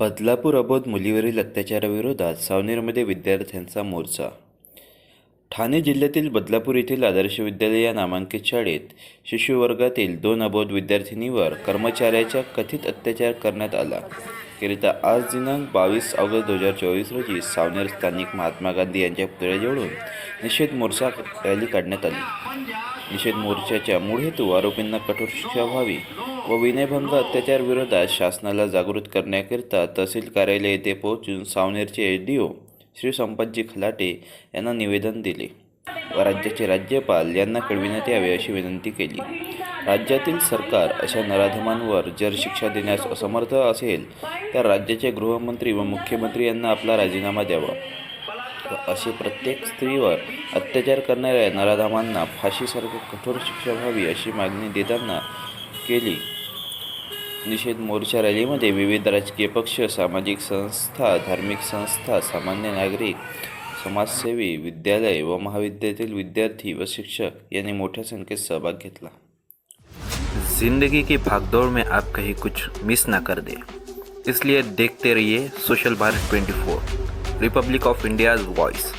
बदलापूर अबोध मुलीवरील अत्याचाराविरोधात सावनेरमध्ये विद्यार्थ्यांचा मोर्चा. ठाणे जिल्ह्यातील बदलापूर येथील आदर्श विद्यालय या नामांकित शाळेत शिशुवर्गातील दोन अबोध विद्यार्थिनीवर कर्मचाऱ्याचा कथित अत्याचार करण्यात आला. करिता आज दिनांक बावीस ऑगस्ट दोन हजार चोवीस रोजी सावनेर स्थानिक महात्मा गांधी यांच्या पुतळ्याजवळून निषेध मोर्चा रॅली काढण्यात आली. निषेध मोर्चाच्या मूळ हेतू आरोपींना कठोर शिक्षा व्हावी व विनयभंग अत्याचार विरोधात शासनाला जागृत करण्याकरिता तहसील कार्यालय येथे पोहोचून सावनेरचे H D O Shri Sampatji Khalate यांना निवेदन दिले. व राज्याचे राज्यपाल यांना कळविण्यात यावे अशी विनंती केली. राज्यातील सरकार अशा नराधमांवर जर शिक्षा देण्यास असमर्थ असेल तर राज्याचे गृहमंत्री व मुख्यमंत्री यांना आपला राजीनामा द्यावा. असे प्रत्येक स्त्रीवर अत्याचार करणाऱ्या नराधमांना फाशीसारखं कठोर शिक्षा व्हावी अशी मागणी देताना केली. निषेध मोर्चा रॅलीमध्ये विविध राजकीय पक्ष सामाजिक संस्था धार्मिक संस्था सामान्य नागरिक समाजसेवी, विद्यालय व महाविद्यालय विद्यार्थी व शिक्षक यानी मोटा संख्य सहभाग ज़िंदगी की भागदौड़ में आप कहीं कुछ मिस ना कर दे। इसलिए देखते रहिए social Bharat 24 Republic of India voice